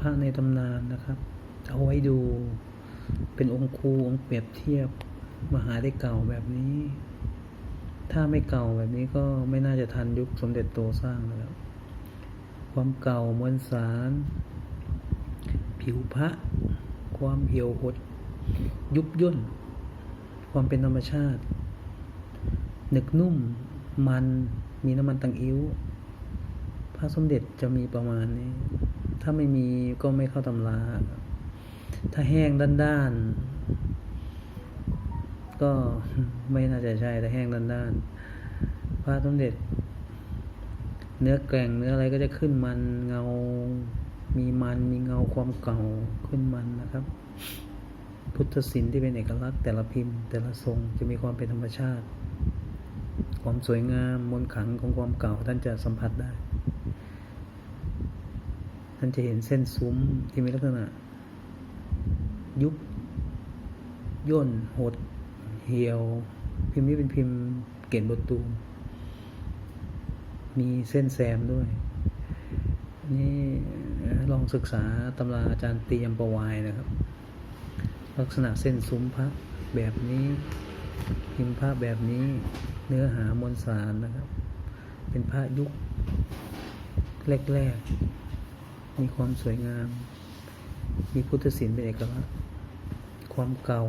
พระในตำนานนะครับ เอาไว้ดูเป็นองค์ครูองค์เปรียบเทียบมหาได้เก่าแบบนี้ ถ้าไม่เก่าแบบนี้ก็ไม่น่าจะทันยุคสมเด็จโตสร้างนะครับความเก่ามวลสาร ผิวพระ ความเหี่ยวหด ยุบย่น ความเป็นธรรมชาติ หนึกนุ่มมันมีน้ำมันตังอิ้วพระสมเด็จจะมีประมาณนี้ ถ้าไม่มีก็ไม่เข้าตำรา ถ้าแห้งด้านๆ ก็ไม่น่าจะใช่ถ้าแห้งด้านๆพระสมเด็จ เนื้อแกร่งเนื้ออะไรก็จะขึ้นมันเงา มีมันมีเงาความเก่าขึ้นมันนะครับ พุทธศิลป์ที่เป็นเอกลักษณ์แต่ละพิมพ์ แต่ละทรงจะมีความเป็นธรรมชาติ ความสวยงามมนขังของความเก่าท่านจะสัมผัสได้ ท่านจะเห็นเส้นซุ้มที่มีลักษณะ ยุบย่นหด เหี่ยว พิมพ์นี้เป็นพิมพ์เกตบทตูมมีเส้นแซมด้วย นี่ลองศึกษาตำราอาจารย์เตรียมประวายนะครับ ลักษณะเส้นซุ้มพระแบบนี้ พิมพ์พระแบบนี้เนื้อหามวลสารนะครับ เป็นพระยุคแรกๆ มีความสวยงาม มีพุทธศิลป์เป็นเอกลักษณ์ความเก่า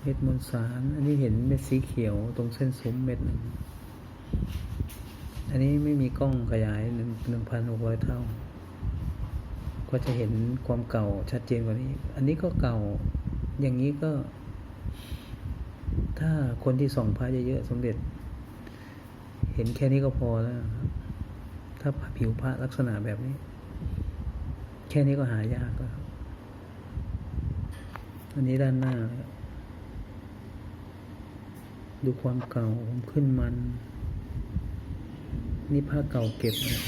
เม็ดมวลสาร อันนี้เห็นเม็ดสีเขียวตรงเส้นซุ้มเม็ดหนึ่งอันนี้ไม่มีกล้องขยายหนึ่งหนึ่งพันหกร้อยเท่า ก็จะเห็นความเก่าชัดเจนกว่านี้ อันนี้ก็เก่า อย่างนี้ก็ ถ้าคนที่ส่องพระเยอะๆสมเด็จ เห็นแค่นี้ก็พอแล้วครับ ถ้าผิวพระลักษณะแบบนี้ แค่นี้ก็หายากแล้วครับ อันนี้ด้านหน้า ดูความเก่าผมขึ้นมัน นี่ผ้าเก่าเก็บนะ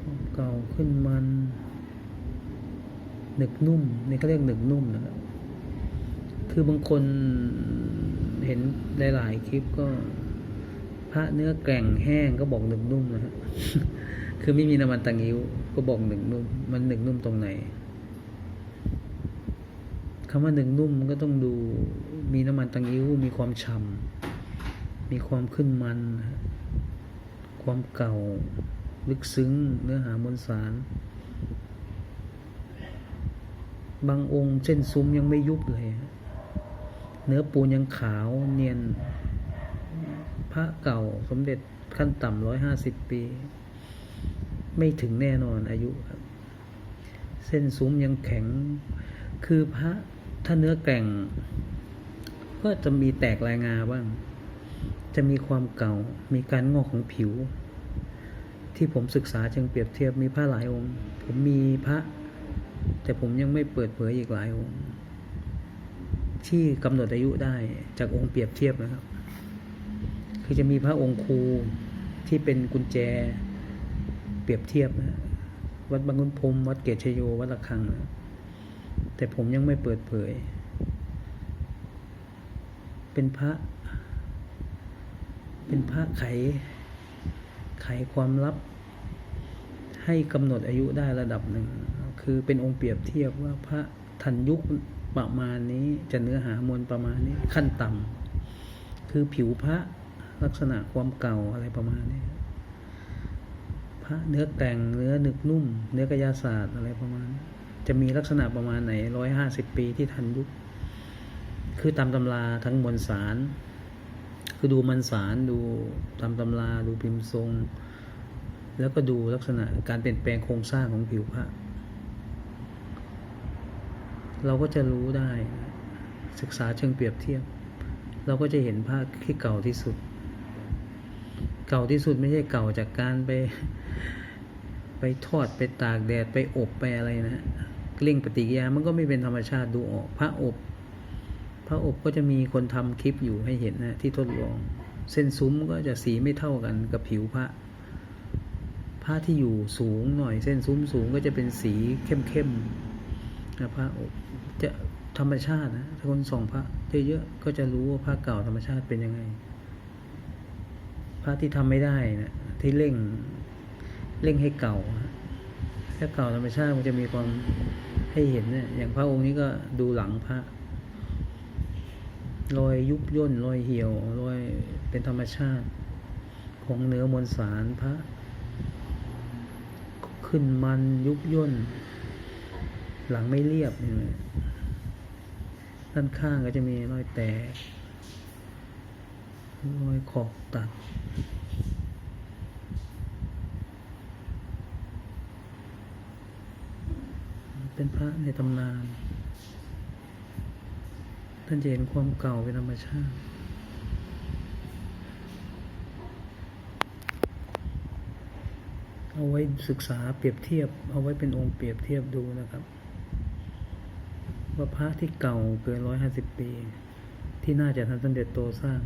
ความเก่าขึ้นมัน หนึกนุ่ม นี่เขาเรียกหนึกนุ่มนะครับ คือบางคนเห็นหลาย ๆ คลิปก็ ระเนื้อแกร่งแห้งก็บอกหนึกนุ่มนะฮะคือไม่มีน้ำมันตังงิ้ว ก็บอกหนึกนุ่ม มันหนึกนุ่มตรงไหนคำว่าหนึกนุ่มมันก็ต้องดูมีน้ำมันตังงิ้ว มีความฉ่ำมีความขึ้นมัน ความเก่า ลึกซึ้ง เนื้อหามวลสาร บางองค์เส้นซุ้มยังไม่ยุบเลย เนื้อปูนยังขาวเนียน ระเก่าสมเด็จขั้นต่ำร้อยห้าสิบปี ไม่ถึงแน่นอนอายุครับ เส้นซุ้มยังแข็ง คือพระถ้าเนื้อแกร่ง ก็จะมีแตกลายงาบ้าง จะมีความเก่า มีการงอกของผิว ที่ผมศึกษาจึงเปรียบเทียบมีพระหลายองค์ ผมมีพระ แต่ผมยังไม่เปิดเผยอีกหลายองค์ ที่กำหนดอายุได้จากองค์เปรียบเทียบนะครับ คือจะมีพระองค์ครูที่เป็นกุญแจเปรียบเทียบนะวัดบางขุนพรมวัดเกตชโยวัดระฆังนะแต่ผมยังไม่เปิดเผย เป็นพระ เป็นพระไข ไขความลับ ให้กำหนดอายุได้ระดับหนึ่ง คือเป็นองค์เปรียบเทียบว่าพระทันยุคประมาณนี้จะเนื้อหามวลประมาณนี้ขั้นต่ำคือผิวพระ ลักษณะความเก่าอะไรประมาณนี้พระเนื้อแต่งเนื้อหนึกนุ่ม เนื้อกายาศาสตร์อะไรประมาณนี้จะมีลักษณะประมาณไหนร้อยห้าสิบปีที่ทันยุค คือตามตำราทั้งมวลสาร คือดูมันสารดูตามตำราดูพิมพ์ทรง แล้วก็ดูลักษณะการเปลี่ยนแปลงโครงสร้างของผิวพระเราก็จะรู้ได้ศึกษาเชิงเปรียบเทียบ เราก็จะเห็นพระที่เก่าที่สุด เก่าที่สุดไม่ใช่เก่าจากการไป ไปทอดไปตากแดดไปอบไปอะไรนะเร่งปฏิกิริยามันก็ไม่เป็นธรรมชาติดูออก พระอบ พระอบก็จะมีคนทำคลิปอยู่ให้เห็นนะที่ทดลอง เส้นซุ้มก็จะสีไม่เท่ากันกับผิวพระผ้าที่อยู่สูงหน่อยเส้นซุ้มสูงก็จะเป็นสีเข้มๆนะพระอบจะธรรมชาตินะถ้าคนส่องพระเยอะๆก็จะรู้ว่าผ้าเก่าธรรมชาติเป็นยังไง ระที่ทำไม่ได้นะที่เร่งเร่งให้เก่าถ้าเก่าธรรมชาติมันจะมีความให้เห็นเนี่ยอย่างพระองค์นี้ก็ดูหลังพระรอยยุบย่นรอยเหี่ยวรอยเป็นธรรมชาติ ของเนื้อมวลสารพระ ขึ้นมันยุบย่น หลังไม่เรียบนไหมด้านข้างก็จะมีรอยแตก รอยขอบตัด เป็นพระในตำนาน ท่านจะเห็นความเก่าเป็นธรรมชาติเอาไว้ศึกษาเปรียบเทียบ เอาไว้เป็นองค์เปรียบเทียบดูนะครับ ว่าพระที่เก่าเกินร้อยห้าสิบปี ที่น่าจะทำสำเร็จโตสร้าง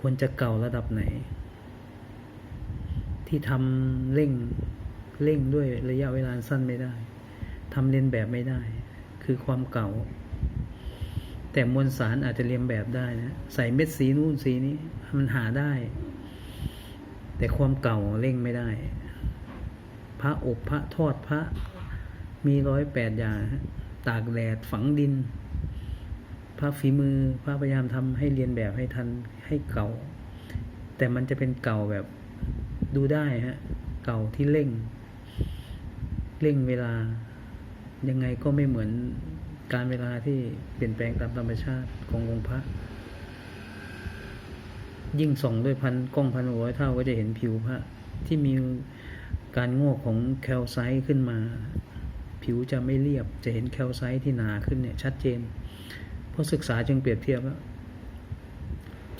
ควรจะเก่าระดับไหน ที่ทำเร่งเร่งด้วยระยะเวลาสั้นไม่ได้ทำเรียนแบบไม่ได้ คือความเก่า แต่มวลสารอาจจะเรียนแบบได้นะใส่เม็ดสีนู่นสีนี้มันหาได้ แต่ความเก่าเร่งไม่ได้ พระอบพระทอดพระมีร้อยแปดอย่างตากแดดฝังดิน พระฝีมือพระพยายามทำให้เรียนแบบให้ทันให้เก่า แต่มันจะเป็นเก่าแบบดูได้ฮะ เก่าที่เร่ง เร่งเวลา ยังไงก็ไม่เหมือนการเวลาที่เปลี่ยนแปลงตามธรรมชาติขององค์พระ ยิ่งส่องด้วยพันกล้องพันร้อยเท่าก็จะเห็นผิวพระ ที่มีการงอกของแคลไซต์ขึ้นมา ผิวจะไม่เรียบจะเห็นแคลไซต์ที่หนาขึ้นเนี่ยชัดเจน ราะศึกษาจึงเปรียบเทียบแล้ว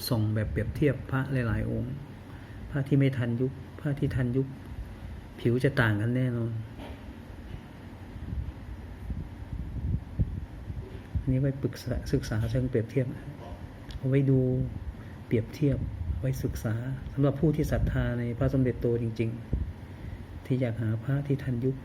ส่งแบบเปรียบเทียบพระหลายๆองค์ พระที่ไม่ทันยุค พระที่ทันยุค ผิวจะต่างกันแน่นอนอันนี้ไว้ปรึกษาศึกษาเชิงเปรียบเทียบเอาไว้ดูเปรียบเทียบไว้ศึกษาสำหรับผู้ที่ศรัทธาในพระสมเด็จโตจริง ๆ ที่อยากหาพระที่ทันยุค